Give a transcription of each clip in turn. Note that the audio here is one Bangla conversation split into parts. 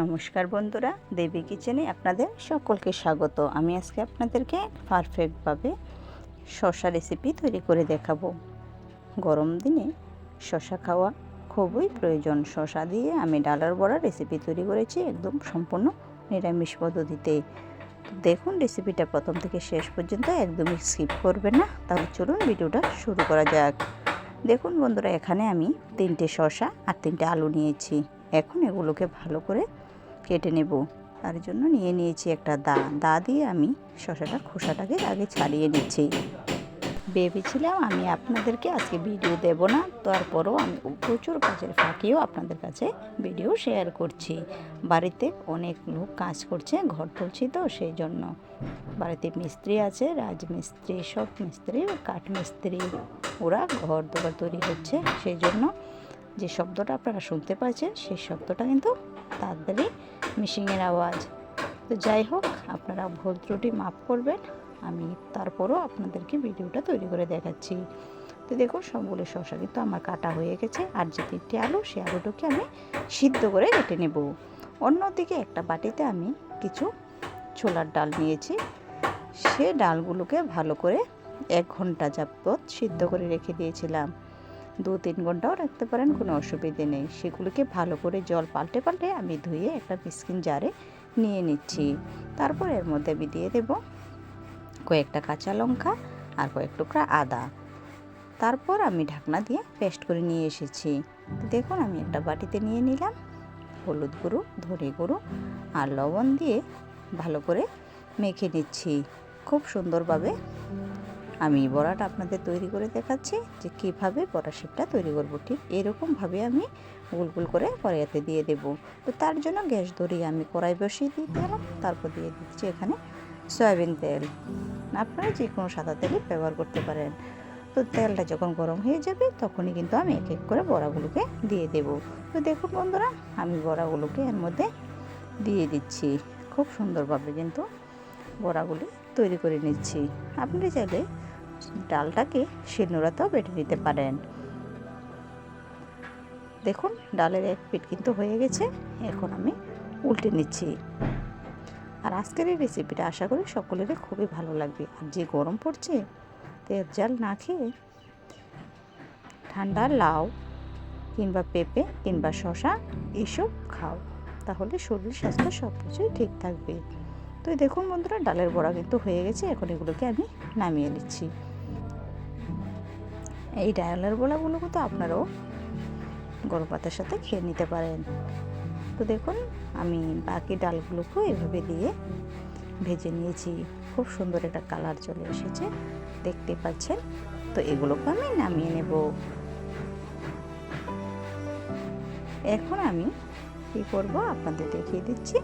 নমস্কার বন্ধুরা, দেবী কিচেনে আপনাদের সকলকে স্বাগত। আমি আজকে আপনাদেরকে পারফেক্টভাবে শশা রেসিপি তৈরি করে দেখাবো। গরম দিনে শশা খাওয়া খুবই প্রয়োজন। শশা দিয়ে আমি ডালার বড়া রেসিপি তৈরি করেছি একদম সম্পূর্ণ নিরামিষ পদ্ধতিতে। দেখুন রেসিপিটা প্রথম থেকে শেষ পর্যন্ত একদমই স্কিপ করবে না। তাহলে চলুন ভিডিওটা শুরু করা যাক। দেখুন বন্ধুরা, এখানে আমি তিনটে শশা আর তিনটে আলু নিয়েছি। এখন এগুলোকে ভালো করে কেটে নেব। তার জন্য নিয়ে নিয়েছি একটা দা। দা দিয়ে আমি শশাটার খোসাটাকে আগে ছাড়িয়ে নিচ্ছি। ভেবেছিলাম আমি আপনাদেরকে আজকে ভিডিও দেব না। তারপরও আমি প্রচুর কাজের ফাঁকিও আপনাদের কাছে ভিডিও শেয়ার করছি। বাড়িতে অনেক লোক কাজ করছে, ঘর তুলছি তো সেই জন্য বাড়িতে মিস্ত্রি আছে, রাজমিস্ত্রি, সব মিস্ত্রি কাঠ মিস্ত্রি ওরা ঘর দোকান তৈরি হচ্ছে সেই জন্য যে শব্দটা আপনারা শুনতে পাচ্ছেন, সেই শব্দটা কিন্তু তাড়াতাড়ি মিশিংয়ের আওয়াজ। তো যাই হোক, আপনারা ভুল ত্রুটি মাফ করবেন, আমি তারপরও আপনাদেরকে ভিডিওটা তৈরি করে দেখাচ্ছি। তো দেখুন, সবগুলো শশা কিন্তু আমার কাটা হয়ে গেছে, আর যে তিনটে আলু, সে আলুটাকে আমি সিদ্ধ করে কেটে নেব। অন্যদিকে একটা বাটিতে আমি কিছু ছোলার ডাল নিয়েছি। সে ডালগুলোকে ভালো করে এক ঘণ্টা যাবত সিদ্ধ করে রেখে দিয়েছিলাম। দু তিন ঘন্টাও রাখতে পারেন, কোনো অসুবিধে নেই। সেগুলোকে ভালো করে জল পাল্টে পাল্টে আমি ধুয়ে একটা মিসকিন জারে নিয়ে নিচ্ছি। তারপর এর মধ্যে আমি দিয়ে দেব কয়েকটা কাঁচা লঙ্কা আর কয়েক টুকরা আদা। তারপর আমি ঢাকনা দিয়ে পেস্ট করে নিয়ে এসেছি। দেখুন, আমি একটা বাটিতে নিয়ে নিলাম হলুদ গুঁড়ো, ধনে গুঁড়ো আর লবণ দিয়ে ভালো করে মেখে নিচ্ছি। খুব সুন্দরভাবে আমি বড়াটা আপনাদের তৈরি করে দেখাচ্ছি যে কীভাবে বড়া শেপটা তৈরি করব। ঠিক এরকমভাবে আমি গোল গোল করে কড়াইতে দিয়ে দেব। তো তার জন্য গ্যাস ধরিয়ে আমি কড়াই বসিয়ে দিয়ে দিলাম তারপর দিয়ে দিচ্ছি এখানে সয়াবিন তেল। আপনারা যে কোনো সাদা তেলই ব্যবহার করতে পারেন। তো তেলটা যখন গরম হয়ে যাবে, তখনই কিন্তু আমি এক এক করে বড়াগুলোকে দিয়ে দেব। তো দেখুন বন্ধুরা, আমি বড়াগুলোকে এর মধ্যে দিয়ে দিচ্ছি। খুব সুন্দরভাবে কিন্তু বড়াগুলি তৈরি করে নিচ্ছি। আপনি চাইলে ডালটাকে শিলনোড়াতেও বেটে নিতে পারেন। দেখুন, ডালের এক পিঠ কিন্তু হয়ে গেছে। এখন আমি উল্টে নিচ্ছি। আর আজকের এই রেসিপিটা আশা করি সকলেরই খুবই ভালো লাগবে। আর যে গরম পড়ছে, তেল জাল না খেয়ে ঠান্ডা লাউ কিংবা পেঁপে কিংবা শশা এসব খাও। তাহলে শরীর, স্বাস্থ্য সব কিছুই ঠিক থাকবে। তো দেখুন বন্ধুরা, ডালের বড়া কিন্তু হয়ে গেছে। এখন এগুলোকে আমি নামিয়ে নিচ্ছি। এই ডালের বড়াগুলো কিন্তু আপনারাও গরম পাতার সাথে খেয়ে নিতে পারেন। তো দেখুন, আমি বাকি ডালগুলোকেও এভাবে দিয়ে ভেজে নিয়েছি। খুব সুন্দর একটা কালার চলে এসেছে, দেখতে পাচ্ছেন? তো এগুলোকে আমি নামিয়ে নেব। এখন আমি কী করব? আপনাদের দেখিয়ে দিচ্ছি।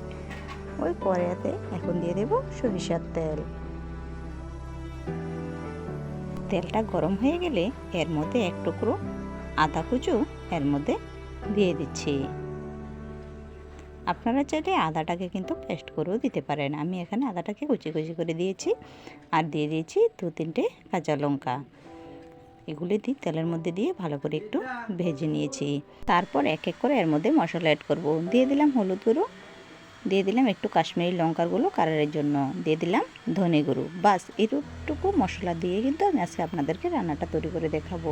ওই কড়াইতে এখন দিয়ে দেব সরিষার তেল। তেলটা গরম হয়ে গেলে এর মধ্যে এক টুকরো আদা কুচু এর মধ্যে দিয়ে দিচ্ছি। আপনারা চাইলে আদাটাকে কিন্তু পেস্ট করেও দিতে পারেন। আমি এখানে আদাটাকে কুচি কুচি করে দিয়েছি আর দিয়ে দিয়েছি দু তিনটে কাঁচা লঙ্কা। এগুলি দিয়ে তেলের মধ্যে দিয়ে ভালো করে একটু ভেজে নিয়েছি। তারপর এক এক করে এর মধ্যে মশলা অ্যাড করব। দিয়ে দিলাম হলুদ গুঁড়ো। দিয়ে দিলাম একটু কাশ্মীরি লঙ্কার গুঁড়ো, কালারের জন্য দিয়ে দিলাম ধনে গুঁড়ো। বাস এটুকু মশলা দিয়ে কিন্তু আমি আজকে আপনাদেরকে রান্নাটা তৈরি করে দেখাবো।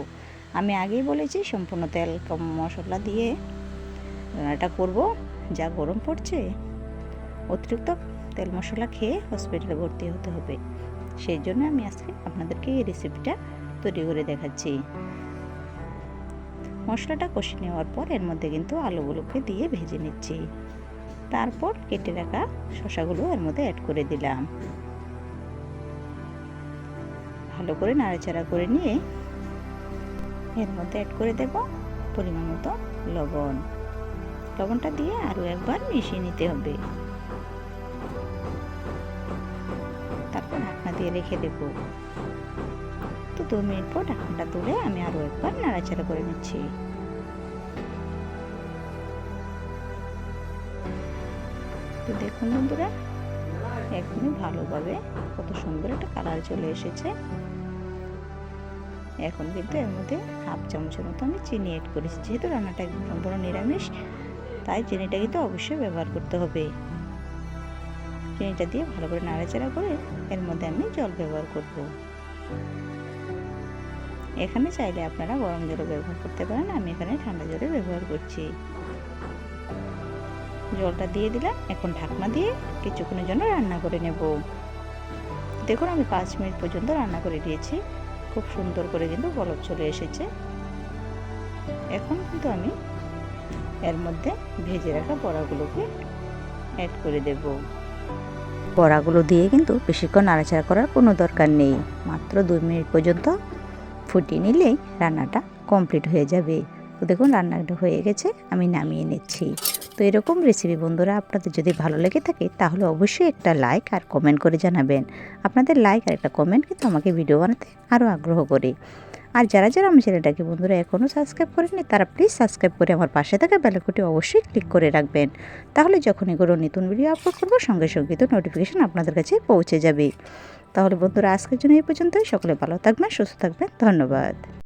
আমি আগেই বলেছি সম্পূর্ণ তেল কম মশলা দিয়ে রান্নাটা করব। যা গরম পড়ছে, অতিরিক্ত তেল মশলা খেয়ে হসপিটালে ভর্তি হতে হবে। সেই জন্য আমি আজকে আপনাদেরকে এই রেসিপিটা তৈরি করে দেখাচ্ছি। মশলাটা কষে নেওয়ার পর এর মধ্যে কিন্তু আলুগুলোকে দিয়ে ভেজে নিচ্ছি। তারপর কেটে রাখা শশাগুলো এর মধ্যে অ্যাড করে দিলাম। ভালো করে নাড়াচাড়া করে নিয়ে এর মধ্যে অ্যাড করে দেব পরিমাণ মতো লবণ। লবণটা দিয়ে আরও একবার মিশিয়ে নিতে হবে। তারপর ঢাকনা দিয়ে রেখে দেব। তো দু মিনিট পর ঢাকনাটা তুলে আমি আরও একবার নাড়াচাড়া করে নিচ্ছি। তো দেখুন বন্ধুরা একদমই ভালোভাবে কত সুন্দর একটা কালার চলে এসেছে। এখন কিন্তু এর মধ্যে হাফ চামচের মতো আমি চিনি অ্যাড করেছি, যেহেতু রান্নাটা একদম সম্পূর্ণ নিরামিষ, তাই চিনিটা কিন্তু অবশ্যই ব্যবহার করতে হবে। চিনিটা দিয়ে ভালো করে নাড়াচাড়া করে এর মধ্যে আমি জল ব্যবহার করব। এখানে চাইলে আপনারা গরম জলও ব্যবহার করতে পারেন, আমি এখানে ঠান্ডা জলে ব্যবহার করছি। জলটা দিয়ে দিলাম। এখন ঢাকনা দিয়ে কিছুক্ষণের জন্য রান্না করে নেব। দেখুন, আমি পাঁচ মিনিট পর্যন্ত রান্না করে দিয়েছি। খুব সুন্দর করে কিন্তু বলক চলে এসেছে। এখন কিন্তু আমি এর মধ্যে ভেজে রাখা বড়াগুলোকে অ্যাড করে দেব। বড়াগুলো দিয়ে কিন্তু বেশিক্ষণ নাড়াচাড়া করার কোনো দরকার নেই। মাত্র দুই মিনিট পর্যন্ত ফুটিয়ে নিলেই রান্নাটা কমপ্লিট হয়ে যাবে। তো দেখুন, রান্নাটা হয়ে গেছে, আমি নামিয়ে নিচ্ছি। তো এরকম রেসিপি বন্ধুরা আপনাদের যদি ভালো লেগে থাকে, তাহলে অবশ্যই একটা লাইক আর কমেন্ট করে জানাবেন। আপনাদের লাইক আর একটা কমেন্ট কিন্তু আমাকে ভিডিও বানাতে আরও আগ্রহ করে। আর যারা যারা আমার চ্যানেলটাকে বন্ধুরা এখনও সাবস্ক্রাইব করেনি তারা প্লিজ সাবস্ক্রাইব করে আমার পাশে থাকা বেলাকুটি অবশ্যই ক্লিক করে রাখবেন। তাহলে যখন এগুলো নতুন ভিডিও আপলোড করব, সঙ্গে সঙ্গে তো নোটিফিকেশান আপনাদের কাছে পৌঁছে যাবে। তাহলে বন্ধুরা, আজকের জন্য এই পর্যন্তই। সকলে ভালো থাকবেন, সুস্থ থাকবেন। ধন্যবাদ।